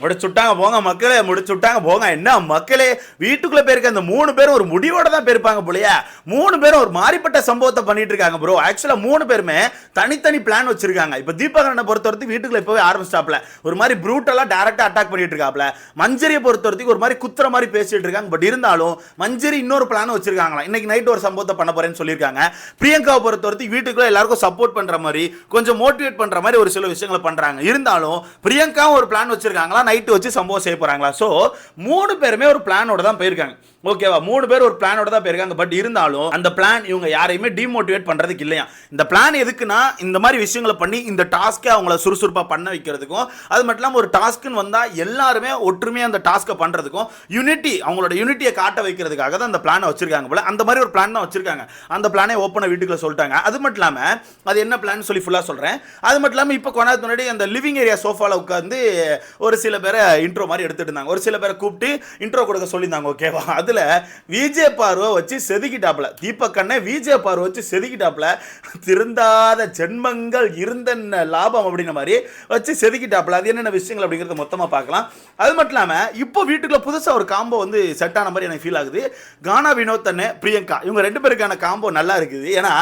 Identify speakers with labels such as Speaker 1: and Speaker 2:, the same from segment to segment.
Speaker 1: முடிச்சுட்டாங்க போங்க மக்களே முடிச்சுட்டாங்க போங்க. என்ன மக்களே? வீட்டுக்குள்ளே போயிருக்க அந்த மூணு பேரும் ஒரு முடிவோட தான் போயிருப்பாங்க போலயே. மூணு பேரும் ஒரு மாறிப்பட்ட சம்பவத்தை பண்ணிட்டு இருக்காங்க ப்ரோ ஆக்சுவலாக மூணு பேருமே தனித்தனி பிளான் வச்சிருக்காங்க. இப்போ தீபகரனை பொறுத்த வரைக்கும் வீட்டுக்குள்ள ஆரம்பிச்சிட்டாப்ல. ஒரு மாதிரி ப்ரூட்டெல்லாம் டேரெக்டாக அட்டாக் பண்ணிட்டு இருக்காப்ல. மஞ்சரியை பொறுத்த வரைக்கும் ஒரு மாதிரி குத்துற மாதிரி பேசிட்டு இருக்காங்க. பட் இருந்தாலும் மஞ்சரி இன்னொரு பிளான் வச்சிருக்காங்களா இன்னைக்கு நைட் ஒரு சம்பவத்தை பண்ண போறேன்னு சொல்லியிருக்காங்க. பிரியங்காவை பொறுத்த வரைக்கும் எல்லாருக்கும் சப்போர்ட் பண்ற மாதிரி கொஞ்சம் மோட்டிவேட் பண்ற மாதிரி ஒரு சில விஷயங்களை பண்றாங்க. இருந்தாலும் பிரியங்காவும் ஒரு பிளான் வச்சிருக்காங்களா? நைட்டு வச்சு சம்பவம் செய்ய போகிறாங்களா ஸோ மூணு பேருமே ஒரு பிளானோட தான் போயிருக்காங்க. ஓகேவா மூணு பேர் ஒரு பிளானோட தான் போயிருக்காங்க. பட் இருந்தாலும் அந்த பிளான் இவங்க யாரையுமே டிமோட்டிவேட் பண்றதுக்கு இல்லையா? இந்த பிளான் எதுக்குன்னா இந்த மாதிரி விஷயங்களை பண்ணி இந்த டாஸ்க்கை அவங்கள சுறுசுறுப்பாக பண்ண வைக்கிறதுக்கும் அது மட்டும் இல்லாமல் ஒரு டாஸ்க்குன்னு வந்தால் எல்லாருமே ஒற்றுமையாக அந்த டாஸ்க்கை பண்ணுறதுக்கும் யூனிட்டி அவங்களோட யூனிட்டியை காட்ட வைக்கிறதுக்காக தான் அந்த பிளானை வச்சிருக்காங்க போல. அந்த மாதிரி ஒரு பிளான் தான் வச்சிருக்காங்க. அந்த பிளானே ஓப்பனாக வீட்டுக்குள்ள சொல்லிட்டாங்க. அது மட்டும் இல்லாமல் அது என்ன பிளான் சொல்லி ஃபுல்லாக சொல்கிறேன் அது மட்டும் இல்லாமல் இப்போ கொண்டாது முன்னாடி அந்த லிவிங் ஏரியா சோஃபாவில் உட்காந்து ஒரு சில பேரை இன்ட்ரோ மாதிரி எடுத்துட்டு இருந்தாங்க. ஒரு சில பேரை கூப்பிட்டு இன்ட்ரோ கொடுக்க சொல்லியிருந்தாங்க ஓகேவா அதில் விஜே பார்வை வச்சு செதுக்கிட்டாப்புல. தீபக் கண்ணை விஜே பார்வை வச்சு செதுக்கிட்டாப்புல. திருந்தாத ஜென்மங்கள் இருந்தன்ன லாபம் அப்படின்ற மாதிரி வச்சு செதுக்கிட்டாப்புல. அது என்னென்ன விஷயங்கள் அப்படிங்கிறத மொத்தமாக பார்க்கலாம். அது மட்டும் இல்லாமல் இப்போ வீட்டுக்குள்ளே புதுசாக ஒரு காம்போ வந்து செட் ஆன மாதிரி எனக்கு ஃபீல் ஆகுது. கானா வினோத் அண்ணன் பிரியங்கா இவங்க ரெண்டு பேருக்கான காம்போ நல்லா இருக்குது. ஏன்னா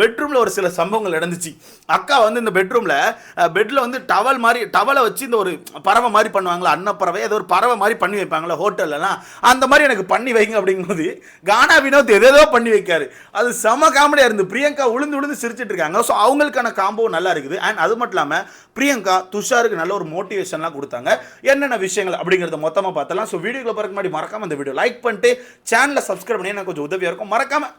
Speaker 1: பெட்ரூமில் ஒரு சில சம்பவங்கள் நடந்துச்சு. அக்கா வந்து இந்த பெட்ரூமில் பெட்டில் வந்து டவல் மாதிரி டவலை வச்சு இந்த ஒரு பறவை மாதிரி பண்ணுவாங்களா? அன்னப்பறவை ஏதோ ஒரு பறவை மாதிரி பண்ணி வைப்பாங்களா? ஹோட்டல்லலாம் அந்த மாதிரி எனக்கு பண்ணி வைங்க அப்படிங்கும்போது கானா வினோத் எதேதோ பண்ணி வைக்காரு. அது செம காமெடியாக இருந்து பிரியங்கா உளுந்து உளுந்து சிரிச்சிட்டு இருக்காங்க. ஸோ அவங்களுக்கான காம்போ நல்லா இருக்குது. அண்ட் அது மட்டும் இல்லாமல் பிரியங்கா துஷாருக்கு நல்ல ஒரு மோட்டிவேஷன்லாம் கொடுத்தாங்க. என்னென்ன விஷயங்கள் அப்படிங்கிறத மொத்தமாக பார்த்தலாம். ஸோ வீடியோக்குள்ள பிறகு முன்னாடி மறக்காம அந்த வீடியோ லைக் பண்ணிட்டு சேனலை சப்ஸ்கிரைப் பண்ணி எனக்கு கொஞ்சம் உதவியாக இருக்கும். மறக்காம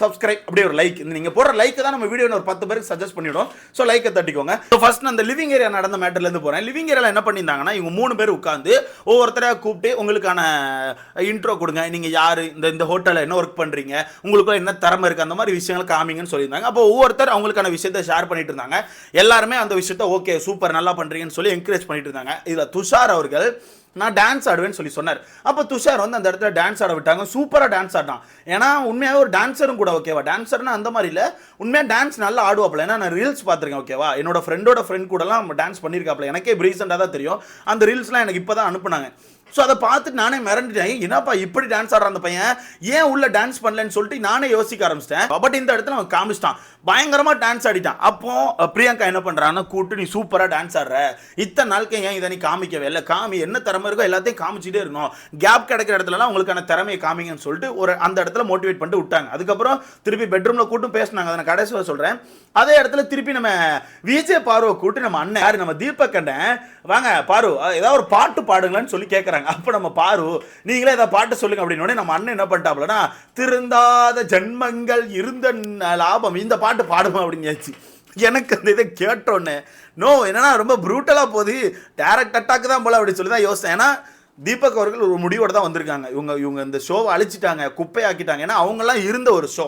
Speaker 1: சப்ஸ்கிரைப் அப்படியே ஒரு லைக் நீங்கள் போடுற லைக் தான் நம்ம வீடியோ ஒரு பத்து பேருக்கு சஜஸ்ட் பண்ணிவிடும் ஸோ லைக்கை தட்டிக்கோங்க. ஸோ ஃபஸ்ட் நான் அந்த லிவிங் ஏரியா நடந்த மேட்டர்லேருந்து போகிறேன் லிவிங் ஏரியாவில் என்ன பண்ணியிருந்தாங்கன்னா இவங்க மூணு பேர் உட்காந்து ஒவ்வொருத்தராக கூப்பிட்டு உங்களுக்கான இன்ட்ரோ கொடுங்க. நீங்கள் யார்? இந்த இந்த ஹோட்டலில் என்ன ஒர்க் பண்ணுறீங்க உங்களுக்குள்ள என்ன திறமை இருக்குது அந்த மாதிரி விஷயங்கள் காமிங்கன்னு சொல்லியிருந்தாங்க. அப்போ ஒவ்வொருத்தர் அவங்களுக்கான விஷயத்தை ஷேர் பண்ணிட்டு இருந்தாங்க. எல்லாருமே அந்த விஷயத்த ஓகே சூப்பர் நல்லா பண்ணுறீங்கன்னு சொல்லி என்கரேஜ் பண்ணிட்டு இருந்தாங்க. இதில் துஷார் அவர்கள் நான் டான்ஸ் ஆடுவேன்னு சொல்லி சொன்னார். அப்போ துஷார் வந்து அந்த இடத்துல டான்ஸ் ஆட விட்டாங்க. சூப்பராக டான்ஸ் ஆடினான். ஏன்னா உண்மையாக ஒரு டான்ஸரும் கூட ஓகேவா டான்ஸர்னா அந்த மாதிரி இல்லை. உண்மையாக டான்ஸ் நல்லா ஆடுவாப்ல ஏன்னா நான் ரீல்ஸ் பார்த்துருக்கேன் ஓகேவா என்னோட ஃப்ரெண்டோட ஃப்ரெண்ட் கூடலாம் டான்ஸ் பண்ணியிருக்காப்ல எனக்கே ரீசெண்டாக தான் தெரியும். அந்த ரீல்ஸ்லாம் எனக்கு இப்போ தான் அனுப்புனாங்க. ஸோ அதை பார்த்துட்டு நானே மிரண்டுட்டேன். என்னப்பா இப்படி டான்ஸ் ஆடுற அந்த பையன்? ஏன் உள்ள டான்ஸ் பண்ணலன்னு சொல்லிட்டு நானே யோசிக்க ஆரம்பிச்சிட்டேன். பட் இந்த இடத்துல அவன் காமிச்சிட்டான். பயங்கரமாக டான்ஸ் ஆடிட்டான். அப்போ பிரியங்கா என்ன பண்ணுறான்னு கூப்பிட்டு நீ சூப்பராக டான்ஸ் ஆடுற. இத்தனை நாளுக்கு ஏன் இதை நீ காமிக்கவே இல்லை? காமி என்ன திறமை இருக்கோ எல்லாத்தையும் காமிச்சிட்டே இருக்கணும். கேப் கிடைக்கிற இடத்துலலாம் உங்களுக்கான திறமையை காமிங்கன்னு சொல்லிட்டு ஒரு அந்த இடத்துல மோட்டிவேட் பண்ணிட்டு விட்டாங்க. அதுக்கப்புறம் திருப்பி பெட்ரூமில் கூட்டும் பேசினாங்க. அதை நான் கடைசியில் சொல்கிறேன் அதே இடத்துல திருப்பி நம்ம விஜய் பார்வை கூட்டு நம்ம அண்ணன் யாரு? நம்ம தீபக் அண்ணன் வாங்க பாரு ஏதாவது ஒரு பாட்டு பாடுங்களேன்னு சொல்லி கேட்குறாங்க அப்போ நம்ம பாரு நீங்களே ஏதாவது பாட்டு சொல்லுங்க அப்படின்னு நம்ம அண்ணன் என்ன பண்ணிட்டாப்லன்னா திருந்தாத ஜென்மங்கள் இருந்த லாபம் இந்த பாட்டு பாடுமா? அப்படிங்காச்சு எனக்கு அந்த இதை கேட்டோன்னே நோ என்னன்னா ரொம்ப ப்ரூட்டலாக போகுது. டேரக்ட் அட்டாக் தான் போல அப்படின்னு சொல்லி தான் யோசித்தேன் ஏன்னா தீபக் அவர்கள் ஒரு முடிவோடு தான் வந்திருக்காங்க. இவங்க இவங்க இந்த ஷோவை அழிச்சிட்டாங்க குப்பையாக்கிட்டாங்க. ஏன்னா அவங்கெல்லாம் இருந்த ஒரு ஷோ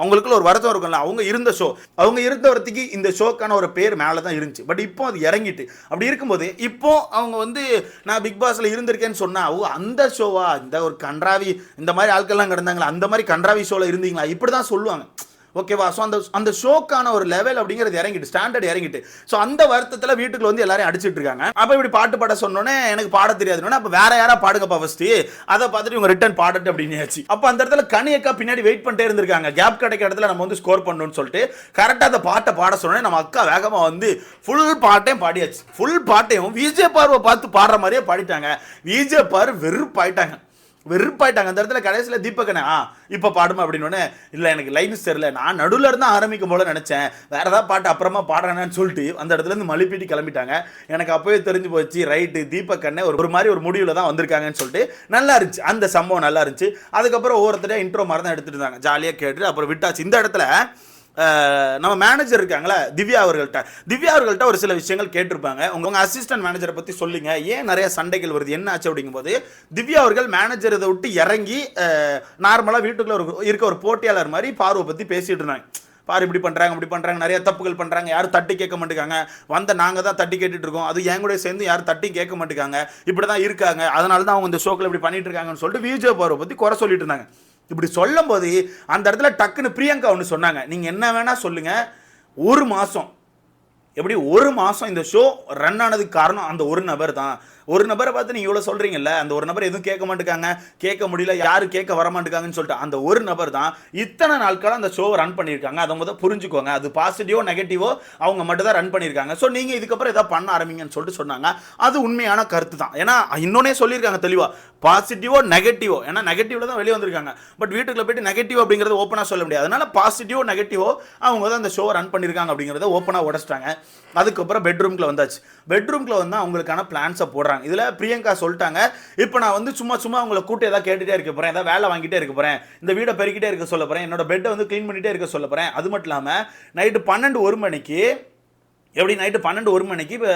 Speaker 1: அவங்களுக்குள்ள ஒரு வருத்தம் இருக்கும்ல. அவங்க இருந்த ஷோ அவங்க இருந்த வரத்துக்கு இந்த ஷோக்கான ஒரு பேர் மேலே தான் இருந்துச்சு. பட் இப்போ அது இறங்கிட்டு. அப்படி இருக்கும்போது இப்போ அவங்க வந்து நான் பிக் பாஸில் இருந்திருக்கேன்னு சொன்னா ஓ அந்த ஷோவா இந்த ஒரு கன்றாவி இந்த மாதிரி ஆட்கள்லாம் கிடந்தாங்களா அந்த மாதிரி கன்றாவி ஷோவில் இருந்தீங்களா? இப்படி தான் சொல்லுவாங்க. ஓகேவா? ஸோ அந்த அந்த ஷோக்கான ஒரு லெவல் அப்படிங்கிறது இறங்கிட்டு ஸ்டாண்டர்ட் இறங்கிட்டு. ஸோ அந்த வருத்தத்தில் வீட்டுக்குள்ள வந்து எல்லாரும் அடிச்சிட்டு இருக்காங்க. அப்போ இப்படி பாட்டு பாட சொன்னோன்னே எனக்கு பாட தெரியாதுன்னு அப்போ வேற யாரா பாடுங்கப்பா ஃபர்ஸ்ட் அதை பார்த்துட்டு இவங்க ரிட்டர்ன் பாடட்டு அப்படின்னு ஆச்சு அப்போ அந்த இடத்துல கனியக்கா பின்னாடி வெயிட் பண்ணிட்டே இருந்திருக்காங்க. கேப் கிடைக்க இடத்துல நம்ம வந்து ஸ்கோர் பண்ணணும்னு சொல்லிட்டு கரெக்டாக அந்த பாட்டை பாட சொன்னோன்னே நம்ம அக்கா வேகமாக வந்து ஃபுல் பாட்டையும் பாடியாச்சு. ஃபுல் பாட்டையும் விஜய் பார்வை பார்த்து பாடுற மாதிரியே பாடிட்டாங்க. விஜய் பார் வெறுப்பாயிட்டாங்க. வெறுப்பாயிட்டாங்க. அந்த இடத்துல கடைசியில் தீபக்கண்ணே ஆ இப்போ பாடுமா? அப்படின்னு இல்லை எனக்கு லைன்ஸ் தெரியல. நான் நடுவில் இருந்து ஆரம்பிக்கும் போல நினச்சேன். வேறு ஏதாவது பாட்டு அப்புறமா பாடுறேன்னு சொல்லிட்டு அந்த இடத்துலேருந்து மழுப்பிட்டு கிளம்பிட்டாங்க. எனக்கு அப்போவே தெரிஞ்சு போச்சு ரைட்டு தீபக்கண்ணே ஒரு ஒரு மாதிரி ஒரு முடிவில் தான் வந்திருக்காங்கன்னு சொல்லிட்டு நல்லா இருந்துச்சு. அந்த சம்பவம் நல்லா இருந்துச்சு. அதுக்கப்புறம் ஒவ்வொருத்தரையும் இன்ட்ரோ மாதிரி தான் எடுத்துட்டு இருந்தாங்க. ஜாலியாக கேட்டு அப்புறம் விட்டாச்சு. இந்த இடத்துல நம்ம மேனேஜர் இருக்காங்களே திவ்யா அவர்கள்ட்ட. திவ்யா அவர்கள்ட்ட ஒரு சில விஷயங்கள் கேட்டிருப்பாங்க. உங்கள் அசிஸ்டன்ட் மேனேஜரை பற்றி சொல்லுங்க. ஏன் நிறைய சண்டைகள் வருது? என்ன ஆச்சு அப்படிங்கும்போது திவ்யா அவர்கள் மேனேஜர் இதை விட்டு இறங்கி நார்மலாக வீட்டுக்குள்ளே ஒரு இருக்க ஒரு போட்டியாளர் மாதிரி பார்வை பற்றி பேசிகிட்டு இருந்தாங்க. பாரு இப்படி பண்ணுறாங்க இப்படி பண்ணுறாங்க நிறைய தப்புகள் பண்ணுறாங்க யாரும் தட்டி கேட்க மாட்டேங்காங்க. வந்த நாங்கள் தான் தட்டி கேட்டுட்டு இருக்கோம். அது என் கூட சேர்ந்து யாரும் தட்டி கேட்க மாட்டேங்காங்க. இப்படி தான் இருக்காங்க. அதனால தான் அவங்க இந்த ஷோக்கில் இப்படி பண்ணிட்டு இருக்காங்கன்னு சொல்லிட்டு விஜய் பார்வை பற்றி குறை சொல்லிட்டு இருந்தாங்க. இப்படி சொல்லும்போது அந்த இடத்துல டக்குன்னு பிரியங்கா ஒன்று சொன்னாங்க. நீங்கள் என்ன வேணால் சொல்லுங்கள் ஒரு மாதம் எப்படி? ஒரு மாதம் இந்த ஷோ ரன் ஆனதுக்கு காரணம் அந்த ஒரு நபர் தான். ஒரு நபரை பார்த்து நீங்கள் இவ்வளோ சொல்கிறீங்கல்ல அந்த ஒரு நபர் எதுவும் கேட்க மாட்டேங்காங்க. கேட்க முடியல யாரும் கேட்க வரமாட்டேங்காங்கன்னு சொல்லிட்டு அந்த ஒரு நபர் தான் இத்தனை நாட்களாக அந்த ஷோவை ரன் பண்ணியிருக்காங்க. அதை முதல் புரிஞ்சுக்கோங்க. அது பாசிட்டிவோ நெகட்டிவோ அவங்க மட்டும் தான் ரன் பண்ணியிருக்காங்க. ஸோ நீங்கள் இதுக்கப்புறம் எதாவது பண்ண ஆரம்பிங்கன்னு சொல்லிட்டு சொன்னாங்க. அது உண்மையான கருத்து தான். ஏன்னா இன்னொன்னே சொல்லியிருக்காங்க தெளிவாக பாசிட்டிவோ நெகட்டிவோ ஏன்னா நெகட்டிவில் தான் வெளியே வந்திருக்காங்க. பட் வீட்டுக்குள்ள போயிட்டு நெகட்டிவ் அப்படிங்கிறத ஓப்பனாக சொல்ல முடியாது. அதனால பாசிட்டிவோ நெகட்டிவோ அவங்க தான் அந்த ஷோவை ரன் பண்ணியிருக்காங்க அப்படிங்கிறத ஓப்பனாக உடச்சிட்டாங்க. அதுக்கப்புறம் பெட்ரூம்குள்ள வந்தாச்சு. பெட்ரூம்குள்ள வந்து அவங்களுக்கான பிளான்ஸை போடுறாங்க. இதில் பிரியங்கா சொல்லிட்டாங்க. இப்போ நான் வந்து சும்மா சும்மா உங்களை கூட்டி ஏதாவது கேட்டுகிட்டே இருக்க போறேன். ஏதாவது வேலை வாங்கிட்டே இருக்க போகிறேன் இந்த வீடை பெருக்கிட்டே இருக்க சொல்ல போகிறேன் என்னோட பெட்டை வந்து க்ளீன் பண்ணிட்டே இருக்க சொல்ல போகிறேன் அது மட்டும் இல்லாமல் நைட்டு பன்னெண்டு ஒரு மணிக்கு எப்படி நைட்டு பன்னெண்டு ஒரு மணிக்கு இப்போ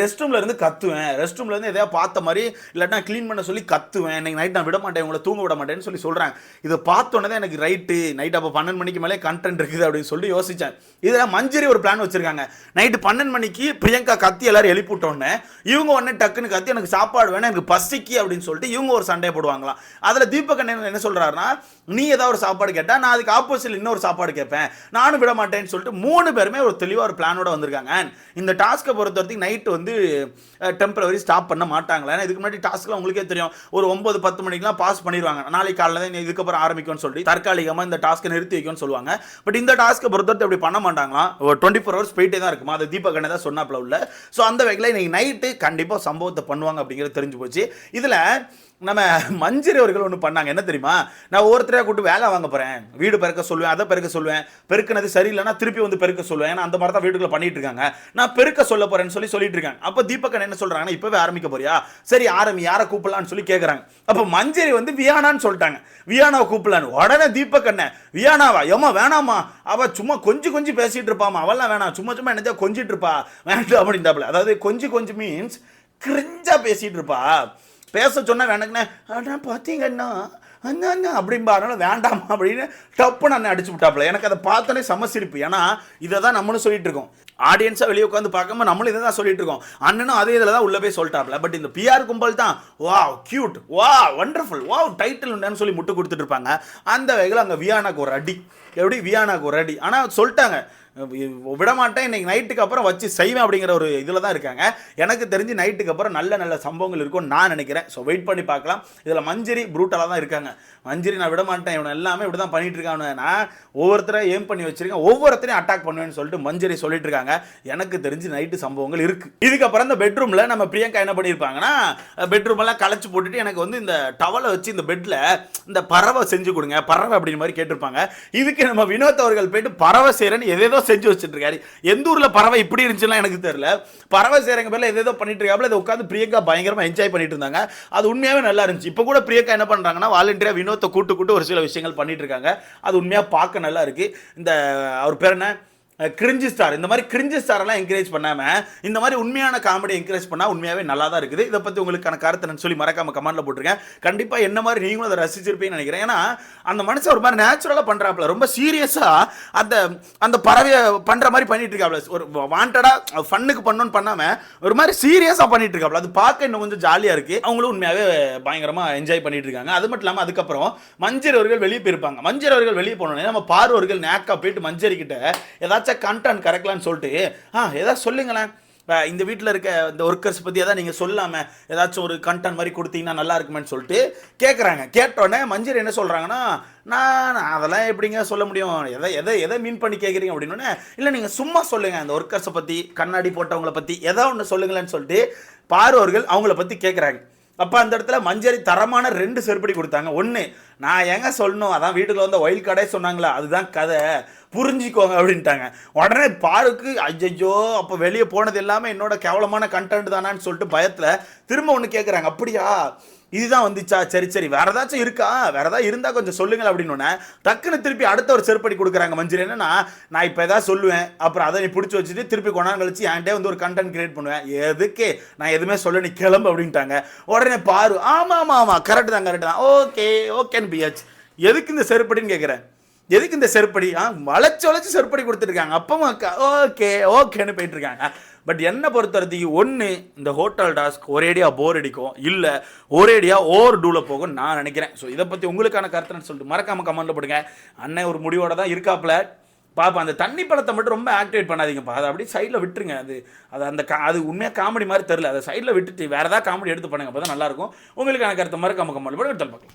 Speaker 1: ரெஸ்ட் ரூம்லேருந்து கத்துவேன். ரெஸ்ட் ரூம்லேருந்து எதையா பார்த்த மாதிரி இல்லாட்டா க்ளீன் பண்ண சொல்லி கத்துவேன். இன்னைக்கு நைட் நான் விட மாட்டேன் உங்களை தூங்க விட மாட்டேன்னு சொல்லி சொல்கிறேன் இதை பார்த்தோன்னே தான் எனக்கு ரைட்டு நைட் அப்போ பன்னெண்டு மணிக்கு மேலே கண்டென்ட் இருக்குது அப்படின்னு சொல்லி யோசித்தேன் இதில் மஞ்சரி ஒரு பிளான் வச்சுருக்காங்க. நைட்டு பன்னெண்டு மணிக்கு பிரியங்கா கத்தி எல்லாரும் எழுப்பிவிட்டோன்னே இவங்க உடனே டக்குன்னு கத்தி எனக்கு சாப்பாடு வேணும் எனக்கு பசிக்கு அப்படின்னு சொல்லிட்டு இவங்க ஒரு சண்டை போடுவாங்களாம். அதில் தீபகண்ணன் என்ன சொல்கிறாருன்னா நீ ஏதாவது ஒரு சாப்பாடு கேட்டால் நான் அதுக்கு ஆப்போசிட்டில் இன்னொரு சாப்பாடு கேட்பேன். நானும் விட மாட்டேன்னு சொல்லிட்டு மூணு பேருமே ஒரு தெளிவாக ஒரு பிளானோட வந்திருக்காங்க. மாட்டாங்க. இந்த டாஸ்க்கை பொறுத்த வரைக்கும் நைட்டு வந்து டெம்பரவரி ஸ்டாப் பண்ண மாட்டாங்களா? ஏன்னா இதுக்கு முன்னாடி டாஸ்க்லாம் உங்களுக்கே தெரியும். ஒரு ஒன்பது பத்து மணிக்கெலாம் பாஸ் பண்ணிடுவாங்க நாளைக்கு காலையில் தான் இதுக்கப்புறம் ஆரம்பிக்கும்னு சொல்லி தற்காலிகமாக இந்த டாஸ்க்கை நிறுத்தி வைக்கும்னு சொல்லுவாங்க. பட் இந்த டாஸ்க்கை பொறுத்த அப்படி பண்ண மாட்டாங்களாம் ஒரு டுவெண்ட்டி ஃபோர் ஹவர்ஸ் போயிட்டே தான் இருக்குமா? அது தீபக் அண்ணன் தான் சொன்னாப்ல உள்ள. ஸோ அந்த வகையில் இன்னைக்கு நைட்டு கண்டிப்பாக சம்பவத்தை பண்ணுவாங்க அப்படிங்கிறது தெரிஞ்சு போச்சு. இதில் நம்ம மஞ்சரி அவர்கள் ஒன்று பண்ணாங்க. என்ன தெரியுமா? நான் ஒவ்வொருத்தரையாக கூப்பிட்டு வேலை வாங்க போகிறேன் வீடு பெருக்க சொல்லுவேன் அதை பெருக்க சொல்லுவேன். பெருக்கினது சரியில்லைன்னா திருப்பி வந்து பெருக்க சொல்லுவேன். ஏன்னா அந்த மாதிரி தான் வீட்டுக்குள்ள பண்ணிட்டு இருக்காங்க. நான் பெருக்க சொல்ல போகிறேன்னு சொல்லி சொல்லிட்டு இருக்காங்க அப்போ தீபக்கன் என்ன சொல்கிறாங்கன்னா இப்போவே ஆரம்பிக்க போறியா? சரி ஆரம்பி யாரை கூப்பிடலான்னு சொல்லி கேட்குறாங்க அப்போ மஞ்சரி வந்து வியானான்னு சொல்லிட்டாங்க. வியானாவை கூப்பிடலான்னு. உடனே தீபக் வியானாவா? ஏமா வேணாமா அவள் சும்மா கொஞ்சம் கொஞ்சம் பேசிகிட்டு இருப்பாமா அவெல்லாம் வேணாம். சும்மா சும்மா என்னதான் கொஞ்சிட்டு இருப்பா. வேண்டாம் அப்படின்ட்டாப்புல அதாவது கொஞ்சம் கொஞ்சம் மீன்ஸ் கிரிஞ்சா பேசிகிட்டு இருப்பா. பேச சொன்னால் வேணாங்கண்ணே. அண்ணா பார்த்தீங்கன்னா அண்ணா? அண்ணா அப்படிம்பா. அதனால் வேண்டாமா அப்படின்னு டப்புன்னு அண்ணன் அடிச்சு விட்டாப்புல. எனக்கு அதை பார்த்தோன்னே சமசிரிப்பு ஏன்னா இதை தான் நம்மளும் சொல்லிட்டு இருக்கோம் ஆடியன்ஸாக வெளியே உட்காந்து பார்க்காம நம்மளும் இதை தான் சொல்லிட்டு இருக்கோம் அண்ணனும் அதே இதில் தான் உள்ளே போய் சொல்லிட்டாப்ல பட் இந்த பிஆர் கும்பல் தான் வா கியூட் வா வண்டர்ஃபுல் வா டைட்டில் உண்டான்னு சொல்லி முட்டு கொடுத்துட்டு இருப்பாங்க. அந்த வகையில் அங்கே வியானாக்கு ஒரு அடி. எப்படி? வியானாக்கு ஒரு அடி. ஆனால் சொல்லிட்டாங்க. விடமாட்டேன். இன்னைக்கு நைட்டுக்கு அப்புறம் வச்சு செய்வேன் அப்படிங்கிற ஒரு இதில் தான் இருக்காங்க. எனக்கு தெரிஞ்சு நைட்டுக்கு அப்புறம் நல்ல நல்ல சம்பவங்கள் இருக்கும்னு நான் நினைக்கிறேன். ஸோ வெயிட் பண்ணி பார்க்கலாம். இதில் மஞ்சரி ப்ரூட்டலாக தான் இருக்காங்க. மஞ்சரி நான் விடமாட்டேன். இவனை எல்லாமே இப்படி தான் பண்ணிட்டு இருக்கானு. நான் ஒவ்வொருத்தரை ஏம் பண்ணி வச்சிருக்கேன். ஒவ்வொருத்தரையும் அட்டாக் பண்ணுவேன்னு சொல்லிட்டு மஞ்சரி சொல்லிட்டு இருக்காங்க. எனக்கு தெரிஞ்சு நைட்டு சம்பவங்கள் இருக்குது இதுக்கப்புறம் இந்த பெட்ரூமில் நம்ம பிரியங்கா என்ன பண்ணியிருப்பாங்கன்னா பெட்ரூம் எல்லாம் களைச்சு போட்டுட்டு எனக்கு வந்து இந்த டவலை வச்சு இந்த பெட்டில் இந்த பறவை செஞ்சு கொடுங்க. பறவை அப்படின்ற மாதிரி கேட்டிருப்பாங்க. இதுக்கு நம்ம வினோத் அவர்கள் போயிட்டு பறவை செய்கிறேன்னு எதேதோ செஞ்சு வச்சுட்டு இருக்காரு எந்த ஊரில் பறவை இப்படி இருந்துச்சுலாம் எனக்கு தெரியல. பறவை செய்கிறவங்க பேரில் எதோ பண்ணிட்டு இருக்காப்புல இதை உட்காந்து பிரியங்கா பயங்கரமாக என்ஜாய் பண்ணிட்டு இருந்தாங்க. அது உண்மையாகவே நல்லா இருந்துச்சு. இப்போ கூட பிரியங்கா என்ன பண்ணுறாங்கன்னா வாலண்டியராக வினோத்தை கூட்டு கூட்டு ஒரு சில விஷயங்கள் பண்ணிட்டு இருக்காங்க. அது உண்மையாக பார்க்க நல்லா இருக்கு. இந்த அவர் பேர் என்ன? கிரிஞ்சி ஸ்டார் இந்த மாதிரி கிரிஞ்சி ஸ்டாரெல்லாம் என்கரேஜ் பண்ணாமல் இந்த மாதிரி உண்மையான காமெடி என்கரேஜ் பண்ணால் உண்மையாகவே நல்லா தான் இருக்குது. இதை பற்றி உங்களுக்கான கருத்தை நான் சொல்லி மறக்காமல் கமெண்டில் போட்டிருக்கேன். கண்டிப்பாக என்ன மாதிரி நீங்களும் அதை ரசிச்சிருப்பீங்கன்னு நினைக்கிறேன். ஏன்னா அந்த மனுஷன் ஒரு மாதிரி நேச்சுரலாக பண்ணுறாப்புல ரொம்ப சீரியஸாக அந்த அந்த பறவையை பண்ணுற மாதிரி பண்ணிட்டு இருக்காப்ல ஒரு வாண்டடாக ஃபன்னுக்கு பண்ணணும்னு பண்ணாமல் ஒரு மாதிரி சீரியஸாக பண்ணிட்டு இருக்காப்ல அது பார்க்க இன்னும் கொஞ்சம் ஜாலியாக இருக்குது அவங்களும் உண்மையாகவே பயங்கரமாக என்ஜாய் பண்ணிட்டு இருக்காங்க. அது மட்டும் இல்லாமல் அதுக்கப்புறம் மஞ்சள் அவர்கள் வெளியே போயிருப்பாங்க. மஞ்சள் அவர்கள் வெளியே போனோடனே நம்ம பார்வர்கள் நேக்கா போயிட்டு மஞ்சரி கிட்ட ஏதாச்சும் கண்டென்ட் கரெக்ட்லான்னு சொல்லிட்டு ஆ ஏதாவது சொல்லுங்களேன். இந்த வீட்டில் இருக்க இந்த ஒர்க்கர்ஸ் பற்றி எதாவது நீங்கள் சொல்லாமல் ஏதாச்சும் ஒரு கண்டென்ட் மாதிரி கொடுத்தீங்கன்னா நல்லா இருக்குமேன்னு சொல்லிட்டு கேட்குறாங்க கேட்டோடனே மஞ்சள் என்ன சொல்கிறாங்கன்னா நான் அதெல்லாம் எப்படிங்க சொல்ல முடியும்? எதை எதை எதை மீன் பண்ணி கேட்குறீங்க அப்படின்னோடனே இல்லை நீங்கள் சும்மா சொல்லுங்கள் அந்த ஒர்க்கர்ஸை பற்றி கண்ணாடி போட்டவங்கள பற்றி எதோ ஒன்று சொல்லுங்களேன்னு சொல்லிட்டு பார்வர்கள் அவங்கள பற்றி கேட்குறாங்க அப்போ அந்த இடத்துல மஞ்சரி தரமான ரெண்டு செருப்படி கொடுத்தாங்க. ஒன்று நான் எங்க சொல்லணும்? அதான் வீட்டில் வந்த ஒயில் கடை சொன்னாங்களா? அதுதான் கதை. புரிஞ்சுக்கோங்க அப்படின்ட்டாங்க. உடனே பாருக்கு ஐயோ அப்போ வெளியே போனது எல்லாமே என்னோட கேவலமான கண்டென்ட் தானான்னு சொல்லிட்டு பயத்தில் திரும்ப ஒன்று கேட்குறாங்க அப்படியா? இதுதான் வந்துச்சா? சரி சரி. வேற ஏதாச்சும் இருக்கா? வேற ஏதாவது இருந்தா கொஞ்சம் சொல்லுங்கள் அப்படின்னு டக்குன்னு திருப்பி அடுத்த ஒரு செருப்படி கொடுக்குறாங்க மஞ்சள் என்னன்னா நான் இப்போ எதாவது சொல்லுவேன் அப்புறம் அதை நீ பிடிச்சி வச்சுட்டு திருப்பி கொண்டாந்து கழிச்சு என்கிட்ட வந்து ஒரு கண்டென்ட் கிரியேட் பண்ணுவேன். எதுக்கு? நான் எதுவுமே சொல்ல நீ கிளம்பு அப்படின்ட்டாங்க. உடனே பாரு. ஆமாம் ஆமாம் ஆமாம் கரெக்ட் தான் கரெக்ட் தான். ஓகே ஓகேன்னு பிஹெச் எதுக்கு இந்த செருப்படின்னு கேட்குறேன் எதுக்கு இந்த செருப்படி? ஆ வளைச்சு வளைச்சு செருப்படி கொடுத்துருக்காங்க அப்பவும் ஓகே ஓகேன்னு போயிட்டு இருக்காங்க. பட் என்னை பொறுத்த வரைக்கும் ஒன்று இந்த ஹோட்டல் டாஸ்க் ஒரேடியாக போர் அடிக்கும். இல்லை ஒரேடியாக ஓவர் டூவில் போகும் நான் நினைக்கிறேன். ஸோ இதை பற்றி உங்களுக்கான கருத்துன்னு சொல்லிட்டு மறக்காம கமெண்ட்ல போடுங்க. அண்ணன் ஒரு முடிவோட தான் இருக்காப்புல. பாப்பா அந்த தண்ணி பழத்தை மட்டும் ரொம்ப ஆக்டிவேட் பண்ணாதீங்கப்பா. அதை அப்படியே சைடில் விட்டுருங்க. அது அது அந்த கா அது உண்மையாக காமெடி மாதிரி தெரில அதை சைடில் விட்டுட்டு வேறு ஏதாவது காமெடி எடுத்து பண்ணுங்க. அப்போ தான் நல்லாயிருக்கும் உங்களுக்கான கருத்து மாதிரி கம்ம கம்மல் எடுத்து பார்க்கலாம்